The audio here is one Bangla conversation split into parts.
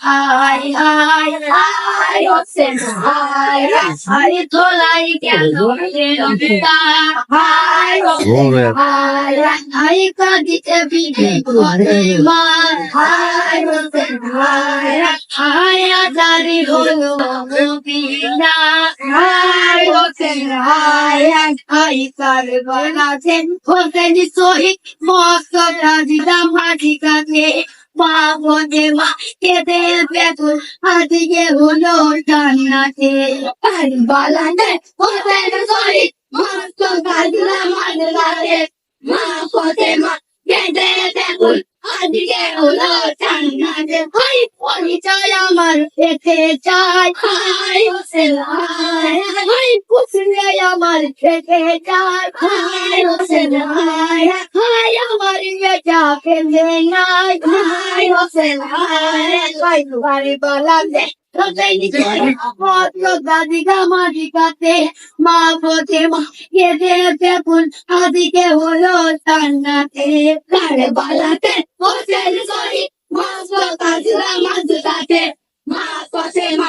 হাই হাই হাই হাই হাই কেন হাই হচ্ছে হাই হাই কাঁদিতে বিদে করে মা। হাই হচ্ছে হাই হাই আজারি হলো বিনা হাই হচ্ছে হাই হাই কারবালাতে হোসেন শহীদ মস্কটা দিলাম হাজি কাছে মা বনে মা কেঁদে বেগুন আজকে হলো জান্নাতে কারবালাতে হোসেন মস্কটা দিলাম হাজি কাছে মা বনে মা কেঁদে বেগুন আজকে হলো জান্নাতে হাই পরিচয় আমার পেতে চাই। হাই হোসেন হাই পুষলে খেতে চাই। হাই হোসেন হাই হাই আমার বেটা পেলে নাই। হাই হোসেন হাই বলছে মা কেঁদে বেগুন আদিকে হলো জান্নাতে কারে বালাতে হোসেন সরি মা কাজরা মাজুদাতে মা কসে মা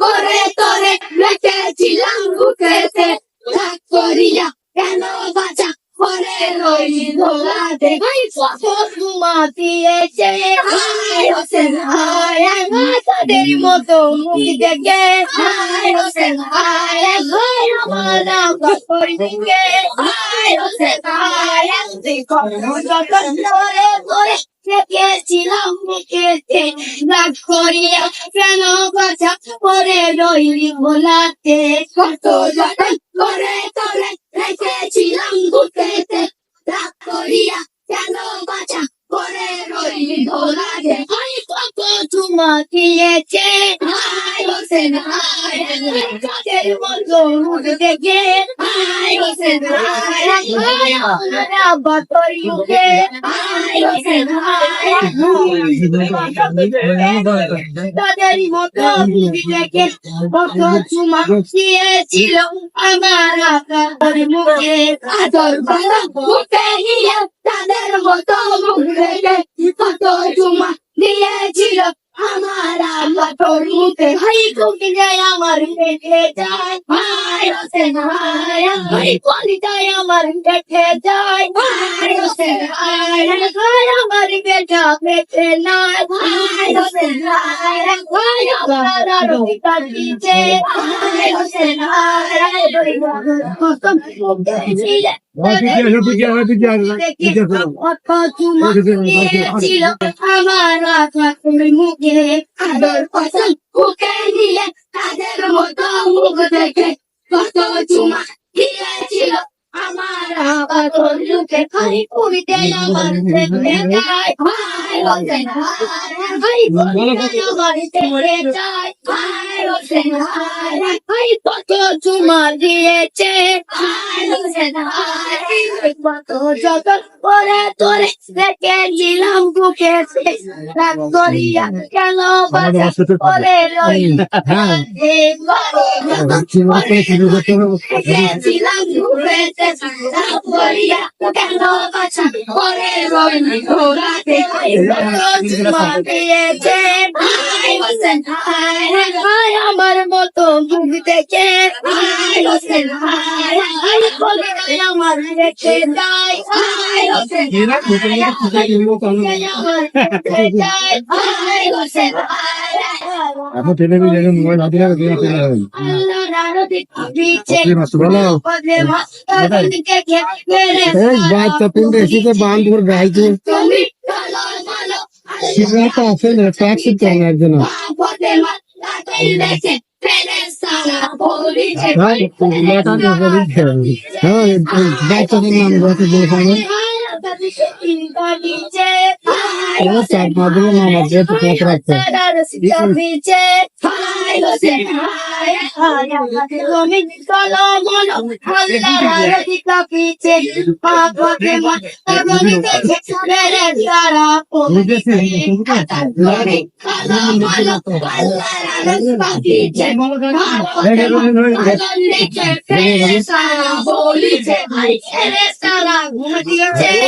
করে তোরে রেখেছিলাম বুকেতে। রাত করিয়া কেন বাছা করে কত ঘুমা দিয়েছে। হাই হোসেন হাই তাদের মতো মুখ দেখে। হাই হোসেন হাই হাই আমার নাম করি দিকে হাই হোসেন হাই দেখো যতন করে করে দেখেছিলাম মুখেতে রাগ করিয়া কেন কথা করে রইলি ভোলাতে কত যতন করে তোরে রেখেছিলাম বুকেতে রাগ করিয়া কেন বাঁচা করে রইলি ধোলাতে হাই কত চুমা দিয়েছে হাই হোসেন হাই কাদের মতো দেখে তাদের মতো দেখে কত চুমা দিয়েছিল আমার মুখে আদর তাদের মতো মুখ দেখে কত চুমা দিয়েছিল আমার আল্লাহ তোর মুখে হাই কুকি যায় আমার পেটে যায়? হাই হোসেন হাই হাই কোনি যায় আমার পেটে যায়? হাই হোসেন হাই হাই আমার বেটা পেটে নাই। হাই হোসেন হাই হাই আমার আরও কাটিছে হাই হাই কসম মুখে কত মুখে নিয়ে তাদের মতো মুখ দেখে কত চুমা দিয়েছিল আমার আবার লুকে খালি কবিতে আমার কত চুমা দিয়েছে কত যত করে তোরে দেখেছিলাম বুকে রাগ করিয়া কেন করে দেখেছিলাম বুকে রাগ করিয়া কেন বাজা করে রই ঘোরাতে চুমা দিয়েছে ভাই হোসেন হাই হাই আমার মতো মুখ দেখে হাই হোসেন হাই হাই বলে আমার রেখে যায় হাই হোসেন হাই আমার রেখে যায় হাই হোসেন হাই এখন টেলিভিশন মোবাইল হাতে রাখা গেম খেলা হয় আল্লাহ রারতে দিচ্ছে আপনি মাসু ভালো পদে মাস্টার দিকে কে মেরে এই বাচ্চা পিন্ডে এসে বান্ধ করে গাইছে সারা বলিছে হ্যাঁ মাথা না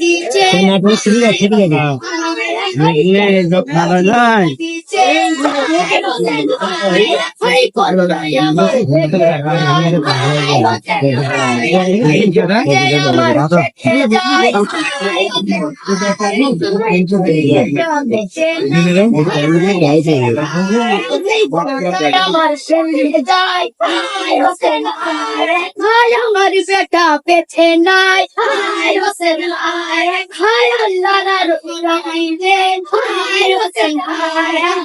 যে দিচ্ছে আমার হায় বেটা পেছে নাই হায় হোসেন হায় হায় আল্লাহ রাই রে হোসেন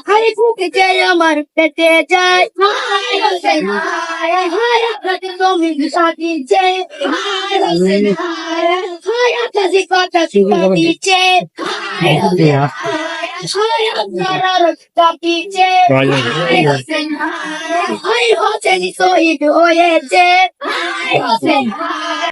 হায় ফুকে যে আমার পেটে হায় হায় আপনাকে তুমি হোসেন হায় হায় আপনাকে কথা শিখিয়েছে হায় হায়। ডাকিছে হায় হায় হায়। হয়েছে। হায় হায়